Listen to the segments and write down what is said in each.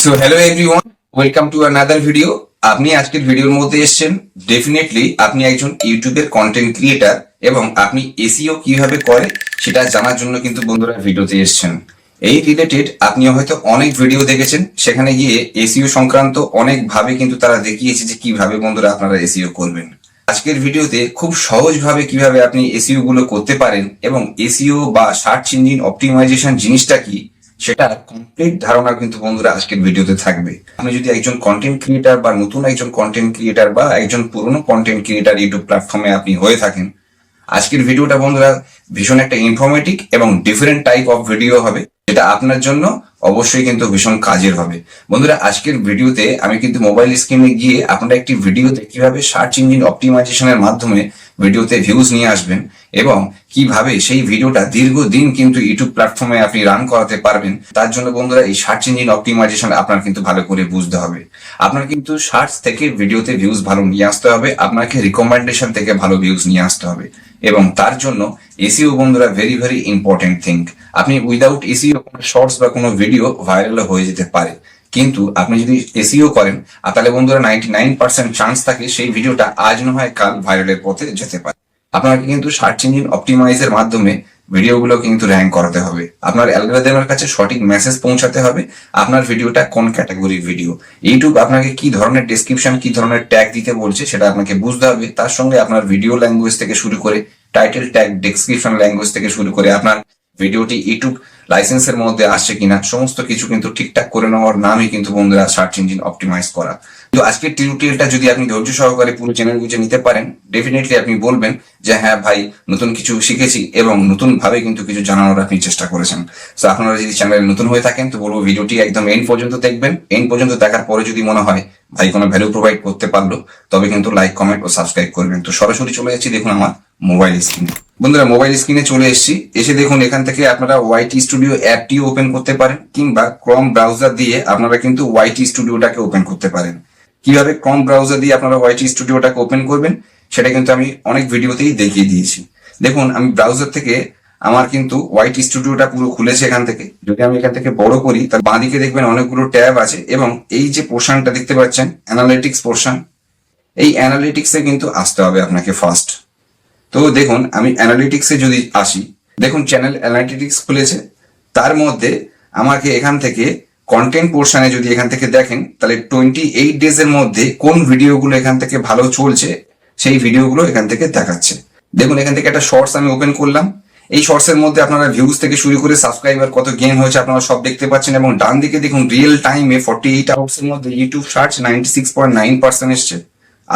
So hello everyone welcome to another video আপনি আজকের ভিডিওর মধ্যে এসেছেন। ডেফিনেটলি আপনি একজন ইউটিউবের কন্টেন্ট ক্রিয়েটার এবং আপনি এসিও কীভাবে করে সেটা জানার জন্য কিন্তু বন্ধুরা ভিডিওতে এসেছেন। এই রিলেটেড আপনি হয়তো অনেক ভিডিও দেখেছেন। সেখানে গিয়ে এসিও সংক্রান্ত অনেক ভাবে কিন্তু তারা দেখিয়েছে যে কীভাবে বন্ধুরা আপনারা এসিও করবেন। আজকের ভিডিওতে খুব সহজভাবে কীভাবে আপনি এসিও গুলো করতে পারেন এবং এসিও বা সার্চ ইঞ্জিন অপটিমাইজেশন জিনিসটা কি সেটা কমপ্লিট ধারণা কিন্তু বন্ধুরা আজকের ভিডিওতে থাকবে। আমি যদি একজন কন্টেন্ট ক্রিয়েটার বা নতুন একজন কন্টেন্ট ক্রিয়েটার বা একজন পুরনো কন্টেন্ট ক্রিয়েটার ইউটিউব প্ল্যাটফর্মে আপনি হয়ে থাকেন, আজকের ভিডিওটা বন্ধুরা ভীষণ একটা ইনফরমেটিভ এবং ডিফারেন্ট টাইপ অফ ভিডিও হবে, যেটা আপনার জন্য অবশ্যই কিন্তু ভীষণ কাজের হবে। বন্ধুরা, আজকের ভিডিওতে আমি কিন্তু মোবাইল স্ক্রিনে গিয়ে আপনারা একটি ভিডিওতে কীভাবে সার্চ ইঞ্জিন অপটিমাইজেশনের মাধ্যমে ভিডিওতে ভিউজ নিয়ে আসবেন এবং কীভাবে সেই ভিডিওটা দীর্ঘদিন কিন্তু ইউটিউব প্ল্যাটফর্মে আপনি রান করাতে পারবেন, তার জন্য বন্ধুরা এই সার্চ ইঞ্জিন অপটিমাইজেশন আপনার কিন্তু ভালো করে বুঝতে হবে। আপনার কিন্তু সার্চ থেকে ভিডিওতে ভিউজ ভালো নিয়ে আসতে হবে, আপনাকে রিকমেন্ডেশন থেকে ভালো ভিউজ নিয়ে আসতে হবে এবং তার জন্য এসিও বন্ধুরা ভেরি ভেরি ইম্পর্টেন্ট থিঙ্ক আপনি উইদাউট এসিও কোনো শর্টস বা কোনো ভিডিও ভাইরাল হয়ে যেতে পারে। কিন্তু আপনি যদি এসিও করেন, আর তাহলে বন্ধুরা নাইনটি নাইন পার্সেন্ট চান্স থাকে সেই ভিডিওটা আজ না হয় কাল ভাইরালের পথে যেতে পারে। আপনাকে কিন্তু সার্চ ইঞ্জিন অপটিমাইজের মাধ্যমে ভিডিওগুলো কিন্তু র্যাঙ্ক করাতে হবে। আপনার অ্যালগোরিদমের কাছে সঠিক মেসেজ পৌঁছাতে হবে আপনার ভিডিওটা কোন ক্যাটাগরির ভিডিও ইউটিউব আপনাকে কি ধরনের ডেসক্রিপশন কি ধরনের ট্যাগ দিতে বলছে সেটা আপনাকে বুঝতে হবে। তার সঙ্গে আপনার ভিডিও ল্যাঙ্গুয়েজ থেকে শুরু করে টাইটেল ট্যাগ ডেসক্রিপশন ল্যাঙ্গুয়েজ থেকে শুরু করে আপনার ভিডিওটি ইউটিউব লাইসেন্সের মধ্যে আসছে কিনা, সমস্ত কিছু কিন্তু ঠিকঠাক করে নেওয়ার নামই কিন্তু বন্ধুরা সার্চ ইঞ্জিন অপটিমাইজ করা। তো আজকের টিউটোরিয়ালটা যদি আপনি ধৈর্য সহকারে পুরো চ্যানেল বুঝে নিতে পারেন ডেফিনেটলি আপনি বলবেন যে হ্যাঁ ভাই, নতুন কিছু শিখেছি এবং নতুন ভাবে কিন্তু কিছু জানানোর আপনি চেষ্টা করেছেন। তো আপনারা যদি চ্যানেলে নতুন হয়ে থাকেন, তো বলব ভিডিওটি একদম এন্ড পর্যন্ত দেখবেন। এন্ড পর্যন্ত দেখার পরে যদি মনে হয় ভাই কোনো ভ্যালু প্রোভাইড করতে পারল, তবে কিন্তু লাইক কমেন্ট ও সাবস্ক্রাইব করবেন। তো সরাসরি চলে যাচ্ছি, দেখুন আমার মোবাইল স্ক্রিনে বন্ধুরা মোবাইল স্ক্রিনে চলে এসেছি। এসে দেখুন, এখান থেকে আপনারা ওয়াইটি স্টুডিও অ্যাপটি ওপেন করতে পারেন, কিংবা ক্রম ব্রাউজার দিয়ে আপনারা কিন্তু ওয়াইটি স্টুডিওটাকে ওপেন করতে পারেন। কীভাবে ক্রম ব্রাউজার দিয়ে আপনারা ওয়াইটি স্টুডিওটাকে ওপেন করবেন, সেটা কিন্তু আমি অনেক ভিডিওতেই দেখিয়ে দিয়েছি। দেখুন, আমি ব্রাউজার থেকে আমার কিন্তু ওয়াইটি স্টুডিওটা পুরো খুলেছে এখান থেকে। যদি আমি এখান থেকে বড় করি তার বাঁদিকে দেখবেন অনেকগুলো ট্যাব আছে, এবং এই যে পোর্শনটা দেখতে পাচ্ছেন অ্যানালিটিক্স পোর্শন এই অ্যানালিটিক্সে কিন্তু আসতে হবে আপনাকে ফার্স্ট তো দেখুন, আমি অ্যানালিটিক্সে যদি আসি, দেখুন চ্যানেল অ্যানালিটিক্স খুলেছে। তার মধ্যে আমাকে এখান থেকে কন্টেন্ট পোর্শনে যদি এখান থেকে দেখেন, তাহলে টোয়েন্টি এইট ডেজ এর মধ্যে কোন ভিডিওগুলো এখান থেকে ভালো চলছে, সেই ভিডিওগুলো এখান থেকে দেখাচ্ছে। দেখুন, এখান থেকে একটা শর্টস আমি ওপেন করলাম। এই শর্টস এর মধ্যে আপনারা ভিউজ থেকে শুরু করে সাবস্ক্রাইবার কত গেন হয়েছে আপনারা সব দেখতে পাচ্ছেন, এবং ডান দিকে দেখুন রিয়েল টাইমে ফর্টি এইট আওয়ার্স এর মধ্যে YouTube search ninety six point nine percent এসছে।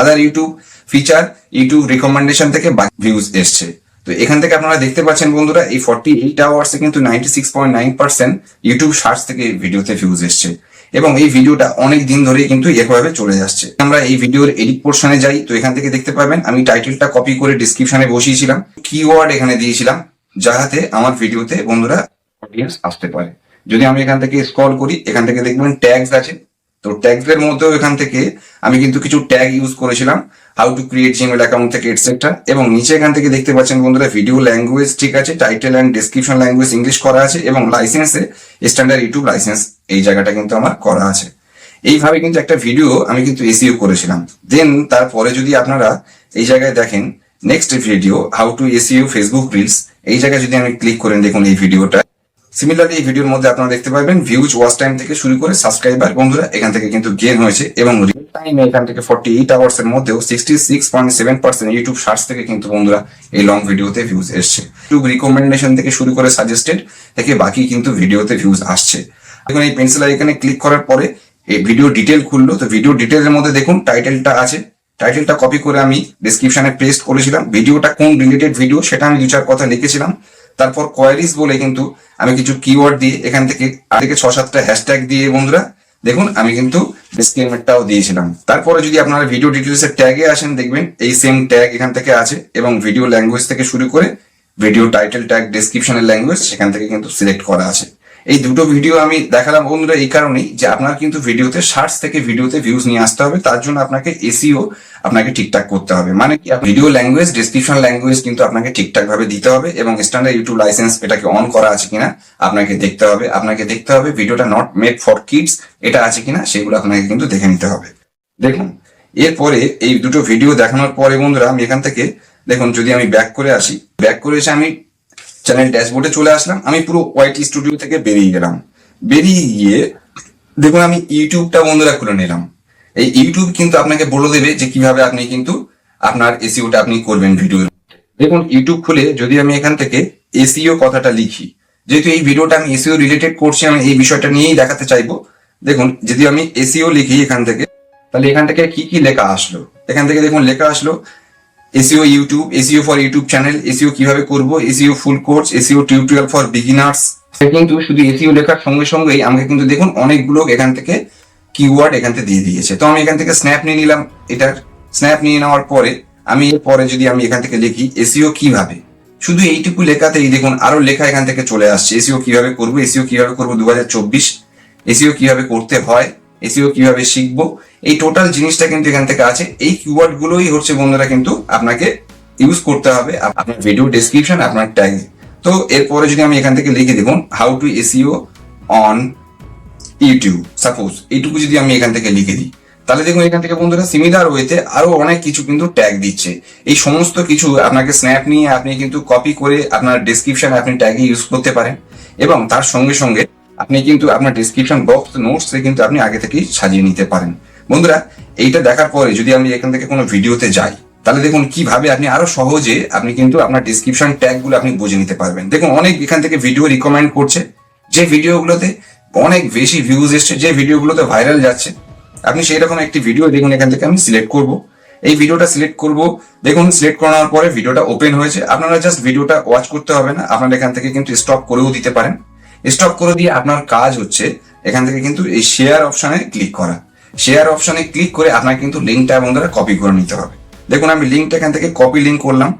Other YouTube feature YouTube recommendation থেকে ভিউজ এসছে। তো এখান থেকে আপনারা দেখতে পাচ্ছেন বন্ধুরা, এই ফর্টি এইট আওয়ার্সে কিন্তু ninety six point nine percent YouTube search থেকে ভিডিওতে ভিউজ এসছে। এবং এই ভিডিওটা অনেক দিন ধরে কিন্তু এভাবে চলে যাচ্ছে। আমরা এই ভিডিওর এডিট পোর্শনে যাই, তো এখান থেকে দেখতে পাবেন, আমি টাইটেলটা কপি করে ডিসক্রিপশনে বসিয়েছিলাম কিওয়ার্ড এখানে দিয়েছিলাম, যাহাতে আমার ভিডিওতে বন্ধুরা অডিয়েন্স আসতে পারে। যদি আমি এখান থেকে স্ক্রল করি, এখান থেকে দেখবেন ট্যাগস আছে। তো ট্যাগস এর মধ্যেও এখান থেকে আমি কিন্তু কিছু ট্যাগ ইউজ করেছিলাম how to create Gmail account থেকে এটসেট্রা এবং নিচে এখান থেকে দেখতে পাচ্ছেন বন্ধুরা ভিডিও ল্যাঙ্গুয়েজ ঠিক আছে title and description language English করা আছে এবং লাইসেন্সে স্ট্যান্ডার্ড ইউটিউব লাইসেন্স এই জায়গাটা কিন্তু আমার করা আছে। এইভাবে কিন্তু একটা ভিডিও আমি কিন্তু এসিও করেছিলাম। দেন তারপরে যদি আপনারা এই জায়গায় দেখেন next video how to SEO Facebook reels এই জায়গায় যদি আমি ক্লিক করেন, দেখুন এই ভিডিওটা সিমিলারলি এই ভিডিওর মধ্যে আপনারা দেখতে পাবেন ভিউজ ওয়াচ টাইম থেকে শুরু করে সাবস্ক্রাইবার বন্ধুরা এখান থেকে কিন্তু গেন হয়েছে এবং রিয়েল টাইমে এখান থেকে ফর্টি এইট আওয়ার্স এর মধ্যেও sixty six point seven percent YouTube search থেকে কিন্তু বন্ধুরা এই লং ভিডিওতে ভিউজ এসছে। ইউটিউব রিকমেন্ডেশন থেকে শুরু করে সাজেস্টেড থেকে বাকি কিন্তু ভিডিওতে ভিউজ আসছে। এখন এই পেন্সিল আইকনে ক্লিক করার পরে এই ভিডিও ডিটেল খুললো। তো ভিডিও ডিটেলের মধ্যে দেখুন টাইটেলটা আছে। টাইটেলটা কপি করে আমি ডিসক্রিপশনে পেস্ট করেছিলাম। ভিডিওটা কোন রিলেটেড ভিডিও সেটা আমি দু চার কথা লিখেছিলাম। তারপর কোয়ারিজ বলে কিন্তু আমি কিছু কিওয়ার্ড দিয়ে এখান থেকে আগে ছ, সাতটা হ্যাশট্যাগ দিয়ে বন্ধুরা, দেখুন আমি কিন্তু ডিসক্লেমারটাও দিয়েছিলাম। তারপরে যদি আপনারা ভিডিও ডিটেলসের ট্যাগে আসেন, দেখবেন এই সেম ট্যাগ এখান থেকে আছে এবং ভিডিও ল্যাঙ্গুয়েজ থেকে শুরু করে ভিডিও টাইটেল ট্যাগ ডিসক্রিপশনের ল্যাঙ্গুয়েজ সেখান থেকে কিন্তু সিলেক্ট করা আছে। এই দুটো ভিডিও আমি দেখালাম। বন্ধুরা, এই কারণেই যে আপনার কিন্তু ভিডিওতে সার্চ থেকে ভিডিওতে ভিউজ নিয়ে আসতে হবে। তার জন্য আপনাকে এসিও আপনাকে ঠিকঠাক করতে হবে। মানে কি ভিডিও ল্যাঙ্গুয়েজ ডিসক্রিপশন ল্যাঙ্গুয়েজ কিন্তু আপনাকে ঠিকঠাক ভাবে দিতে হবে এবং স্ট্যান্ডার্ড ইউটিউব লাইসেন্স এটাকে অন করা আছে কিনা আপনাকে দেখতে হবে। আপনাকে দেখতে হবে ভিডিওটা নট মেড ফর কিডস এটা আছে কিনা সেগুলো আপনাকে কিন্তু দেখে নিতে হবে। দেখুন, এরপরে এই দুটো ভিডিও দেখানোর পরে বন্ধুরা, আমি এখান থেকে, দেখুন, যদি আমি ব্যাক করে আসি ব্যাক করে এসে আমি চ্যানেল ড্যাশবোর্ডে চলে আসলাম। আমি পুরো ওয়াইটি স্টুডিও থেকে বেরিয়ে গেলাম। বেরিয়ে গিয়ে দেখুন, আমি ইউটিউবটা বন্ধুরা খুলে নিলাম। এই ইউটিউব কিন্তু আপনাকে বলে দেবে যে কীভাবে আপনি কিন্তু আপনার এসিওটা আপনি করবেন ভিডিও দেখুন, ইউটিউব খুলে যদি আমি এখান থেকে এসিও কথাটা লিখি, যেহেতু এই ভিডিওটা আমি এসিও রিলেটেড করছি, আমি এই বিষয়টা নিয়েই দেখাতে চাইব। দেখুন, যদি আমি এসিও লিখি এখান থেকে, তাহলে এখান থেকে কি কি লেখা আসলো? এখান থেকে দেখুন, লেখা আসলো SEO YouTube SEO for YouTube channel SEO কীভাবে করব SEO full course SEO tutorial for beginners কিন্তু শুধু এসিও লেখার সঙ্গে সঙ্গেই আমাকে কিন্তু দেখুন অনেকগুলো এখান থেকে কিওয়ার্ড এখান থেকে দিয়ে দিয়েছে তো আমি এখান থেকে স্ন্যাপ নিয়ে নিলাম এটার স্ন্যাপ নিয়ে নেওয়ার পরে আমি এরপরে যদি আমি এখান থেকে লিখি এসিও কীভাবে শুধু এইটুকু লেখাতেই দেখুন আরও লেখা এখান থেকে চলে আসছে এসিও কীভাবে করব এসিও কীভাবে করব দু এসিও কীভাবে করতে হয় এসিও কীভাবে শিখব এই টোটাল জিনিসটা কিন্তু এখান থেকে আছে। এই কিওয়ার্ড গুলোই হচ্ছে বন্ধুরা কিন্তু আপনাকে ইউজ করতে হবে। আপনার ভিডিও ডেসক্রিপশন আপনার ট্যাগ তো এরপরে যদি আমি এখান থেকে লিখে দেখুন how to SEO on YouTube suppose এইটুকু যদি আমি এখান থেকে লিখে দিই, তাহলে দেখুন এখান থেকে বন্ধুরা সিমিলার ওয়েতে আরও অনেক কিছু কিন্তু ট্যাগ দিচ্ছে। এই সমস্ত কিছু আপনাকে স্ন্যাপ নিয়ে আপনি কিন্তু কপি করে আপনার ডেসক্রিপশন আপনি ট্যাগে ইউজ করতে পারেন। এবং তার সঙ্গে সঙ্গে আপনি কিন্তু আপনার ডেসক্রিপশন বক্স নোটস কিন্তু আপনি আগে থেকেই সাজিয়ে নিতে পারেন। বন্ধুরা, এইটা দেখার পরে যদি আমি এখান থেকে কোনো ভিডিওতে যাই, তাহলে দেখুন কীভাবে আপনি আরও সহজে আপনি কিন্তু আপনার ডেসক্রিপশন ট্যাগগুলো আপনি বুঝে নিতে পারবেন। দেখুন, অনেক এখান থেকে ভিডিও রিকমেন্ড করছে। যে ভিডিওগুলোতে অনেক বেশি ভিউজ এসছে, যে ভিডিওগুলোতে ভাইরাল যাচ্ছে, আপনি সেই রকম একটি ভিডিও দেখুন, এখান থেকে আমি সিলেক্ট করব। এই ভিডিওটা সিলেক্ট করব। দেখুন সিলেক্ট করানোর পরে ভিডিওটা ওপেন হয়েছে। আপনারা জাস্ট ভিডিওটা ওয়াচ করতে হবে না, আপনারা এখান থেকে কিন্তু স্টপ করেও দিতে পারেন। স্টপ করে দিয়ে আপনার কাজ হচ্ছে, এখান থেকে কিন্তু এই শেয়ার অপশনে ক্লিক করা। শেয়ার অপশনে ক্লিক করে আপনার কিন্তু লিঙ্কটা বন্ধুরা কপি করে নিতে হবে। দেখুন, আমি লিঙ্কটা এখান থেকে কপি লিঙ্ক করলাম।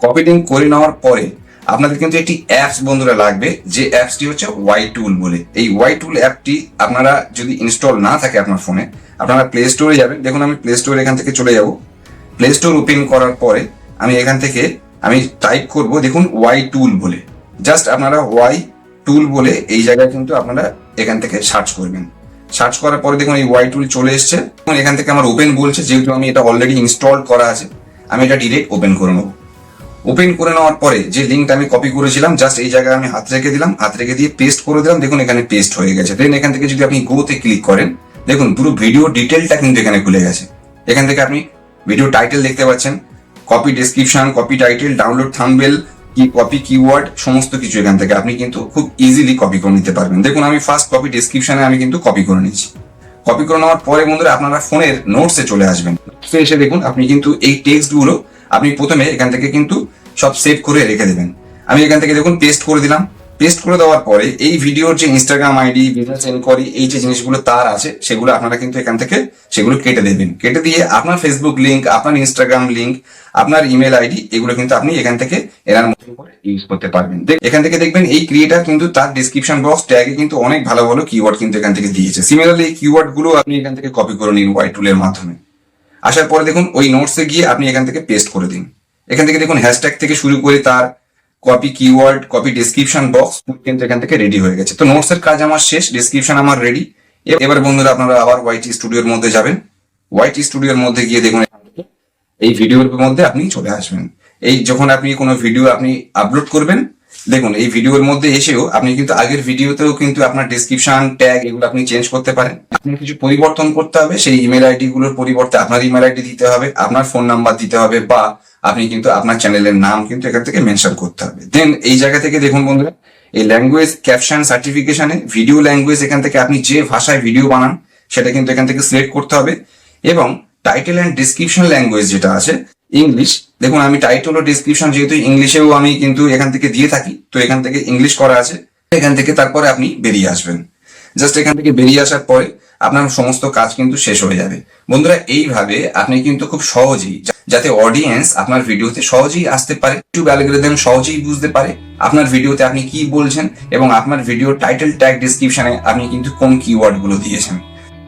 কপি লিঙ্ক করে নেওয়ার পরে আপনাদের কিন্তু একটি অ্যাপস বন্ধুরা লাগবে, যে অ্যাপসটি হচ্ছে ওয়াই টুল বলে। এই ওয়াই টুল অ্যাপটি আপনারা যদি ইনস্টল না থাকে আপনার ফোনে আপনারা প্লে স্টোরে যাবেন। দেখুন, আমি প্লে স্টোরে এখান থেকে চলে যাব। প্লে স্টোর ওপেন করার পরে আমি এখান থেকে আমি টাইপ করব, দেখুন ওয়াই টুল বলে। জাস্ট আপনারা ওয়াই টুল বলে এই জায়গায় কিন্তু আপনারা এখান থেকে সার্চ করবেন। সার্চ করার পরে দেখুন এই ওয়াই টুল চলে এসছে। এখান থেকে আমার ওপেন বলছে, যেহেতু আমি এটা অলরেডি ইনস্টল করা আছে, আমি এটা ডিরেক্ট ওপেন করে নেব। ওপেন করে নেওয়ার পরে যে লিঙ্কটা আমি কপি করেছিলাম জাস্ট এই জায়গায় আমি হাত রেখে দিলাম, হাত রেখে দিয়ে পেস্ট করে দিলাম, দেখুন এখানে পেস্ট হয়ে গেছে। দেন এখান থেকে যদি আপনি গোতে ক্লিক করেন, দেখুন পুরো ভিডিও ডিটেলটা কিন্তু এখানে খুলে গেছে। এখান থেকে আপনি ভিডিও টাইটেল দেখতে পাচ্ছেন copy description copy title download thumbnail কি কপি কিওয়ার্ড সমস্ত কিছু এখান থেকে। আপনি কিন্তু খুব ইজিলি কপি করে নিতে পারবেন। দেখুন, আমি ফার্স্ট কপি ডিসক্রিপশনে আমি কিন্তু কপি করে নিচ্ছি কপি করে নেওয়ার পরে, বন্ধুরা, আপনারা ফোনের নোটসে চলে আসবেন। নোটসে এসে দেখুন, আপনি কিন্তু এই টেক্সটগুলো আপনি প্রথমে এখান থেকে কিন্তু সব সেভ করে রেখে দেবেন। আমি এখান থেকে দেখুন পেস্ট করে দিলাম। পেস্ট করে দেওয়ার পরে এই ভিডিওর যে ইনস্টাগ্রাম আইডি বিজনেস এনকোয়ারি এই যে জিনিসগুলো তার আছে, সেগুলো আপনারা কিন্তু এখান থেকে সেগুলো কেটে দেবেন। কেটে দিয়ে আপনার ফেসবুক লিঙ্ক আপনার ইনস্টাগ্রাম লিঙ্ক আপনার ইমেল আইডি এগুলো কিন্তু আপনি এখান থেকে এনার মতন করে ইউজ করতে পারবেন। এখান থেকে দেখবেন এই ক্রিয়েটার কিন্তু তার ডিসক্রিপশন বক্স ট্যাগে কিন্তু অনেক ভালো ভালো কিওয়ার্ড কিন্তু এখান থেকে দিয়েছে। সিমিলারলি এই কিওয়ার্ডগুলো আপনি এখান থেকে কপি করে নিন ওয়াই টুলের মাধ্যমে। আসার পরে দেখুন, ওই নোটসে গিয়ে আপনি এখান থেকে পেস্ট করে দিন। এখান থেকে দেখুন হ্যাশট্যাগ থেকে শুরু করে তার copy keyword copy description box কিন্তু এখান থেকে রেডি হয়ে গেছে। তো নোটস এর কাজ আমার শেষ ডেসক্রিপশন আমার রেডি এবার বন্ধুরা আপনারা আবার ওয়াইটি স্টুডিওর মধ্যে যাবেন। ওয়াইটি স্টুডিওর মধ্যে গিয়ে দেখুন এই ভিডিওর মধ্যে আপনি চলে আসবেন। এই যখন আপনি কোনো ভিডিও আপনি আপলোড করবেন, দেখুন, এই ভিডিওর মধ্যে এসেও আপনি কিন্তু আগের ভিডিওতেও কিন্তু আপনার ডেসক্রিপশন ট্যাগ এগুলো আপনি চেঞ্জ করতে পারেন। আপনি কিছু পরিবর্তন করতে হবে, সেই ইমেল আইডি গুলোর পরিবর্তে আপনার ইমেল আইডি দিতে হবে, আপনার ফোন নাম্বার দিতে হবে, বা আপনি কিন্তু আপনার চ্যানেলের নাম কিন্তু এখান থেকে মেনশন করতে হবে। দেন এই জায়গা থেকে দেখুন বন্ধুরা, এই ল্যাঙ্গুয়েজ ক্যাপশন সার্টিফিকেশনে ভিডিও ল্যাঙ্গুয়েজ এখান থেকে আপনি যে ভাষায় ভিডিও বানান, সেটা কিন্তু এখান থেকে সিলেক্ট করতে হবে। এবং টাইটেল অ্যান্ড ডিসক্রিপশন ল্যাঙ্গুয়েজ যেটা আছে ইংলিশ দেখুন আমি টাইটেল ও ডিসক্রিপশন যেহেতু ইংলিশেও আমি কিন্তু এখান থেকে দিয়ে থাকি, তো এখান থেকে ইংলিশ করা আছে। এখান থেকে তারপরে আপনি বেরিয়ে আসবেন। জাস্ট এখান থেকে বেরিয়ে আসার পরে আপনার সমস্ত কাজ কিন্তু শেষ হয়ে যাবে। বন্ধুরা, এইভাবে আপনি কিন্তু খুব সহজেই যাতে অডিয়েন্স আপনার ভিডিওতে সহজেই আসতে পারে ইউটিউব অ্যালগোরিদম সহজেই বুঝতে পারে আপনার ভিডিওতে আপনি কি বলছেন এবং আপনার ভিডিও টাইটেল ট্যাগ ডিসক্রিপশনে আপনি কিন্তু কোন কিওয়ার্ডগুলো দিয়েছেন।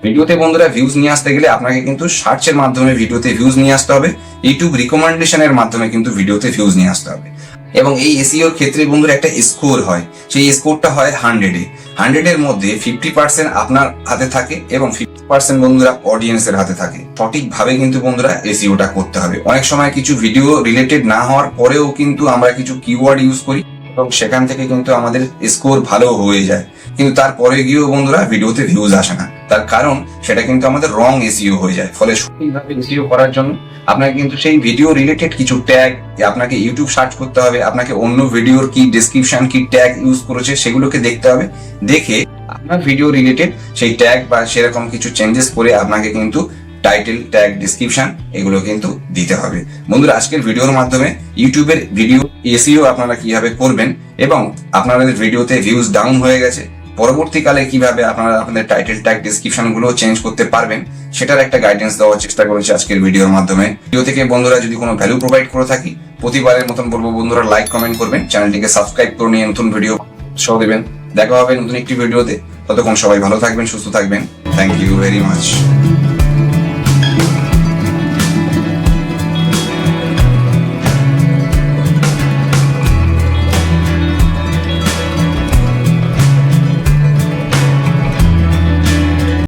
ভিডিওতে বন্ধুরা ভিউজ নিয়ে আসতে গেলে আপনাকে কিন্তু সার্চের মাধ্যমে ভিডিওতে ভিউজ নিয়ে আসতে হবে ইউটিউব রিকমেন্ডেশনের মাধ্যমে কিন্তু ভিডিওতে ভিউজ নিয়ে আসতে হবে। এবং এই এসিওর ক্ষেত্রে বন্ধুরা একটা স্কোর হয়। সেই স্কোরটা হয় হান্ড্রেডে হান্ড্রেডের মধ্যে ফিফটি পার্সেন্ট আপনার হাতে থাকে এবং ফিফটি পার্সেন্ট বন্ধুরা অডিয়েন্সের হাতে থাকে। সঠিকভাবে কিন্তু বন্ধুরা এসিওটা করতে হবে। অনেক সময় কিছু ভিডিও রিলেটেড না হওয়ার পরেও কিন্তু আমরা কিছু কিওয়ার্ড ইউজ করি এবং সেখান থেকে কিন্তু আমাদের স্কোর ভালো হয়ে যায়। কিন্তু তারপরে গিয়েও বন্ধুরা ভিডিওতে ভিউজ আসে না। তার কারণ সেটা কিন্তু আমাদের রং এসিও হয়ে যায়, ফলে সঠিকভাবে এসিও করার জন্য আপনাকে কিন্তু সেই ভিডিও রিলেটেড কিছু ট্যাগ আপনাকে ইউটিউব সার্চ করতে হবে, আপনাকে অন্য ভিডিওর কি ডেসক্রিপশন কি ট্যাগ ইউজ করেছে, সেগুলোকে দেখতে হবে। দেখে আপনার ভিডিও রিলেটেড সেই ট্যাগ বা সেরকম কিছু চেঞ্জেস করে আপনাকে কিন্তু টাইটেল ট্যাগ ডিসক্রিপশন এগুলো কিন্তু দিতে হবে। বন্ধুরা, আজকের ভিডিওর মাধ্যমে ইউটিউবের ভিডিও এসিও আপনারা কীভাবে করবেন এবং আপনাদের ভিডিওতে ভিউজ ডাউন হয়ে গেছে পরবর্তীকালে কীভাবে আপনারা আপনাদের টাইটেল ট্যাগ ডিসক্রিপশনগুলো চেঞ্জ করতে পারবেন, সেটার একটা গাইডেন্স দেওয়ার চেষ্টা করেছি আজকের ভিডিওর মাধ্যমে। ভিডিও থেকে বন্ধুরা যদি কোনো ভ্যালু প্রোভাইড করে থাকি, প্রতিবারের মতন বলব বন্ধুরা লাইক কমেন্ট করবেন, চ্যানেলটিকে সাবস্ক্রাইব করে নিয়ে নতুন ভিডিও সহ দেবেন। দেখা হবে নতুন একটি ভিডিওতে। ততক্ষণ সবাই ভালো থাকবেন, সুস্থ থাকবেন। Thank you very much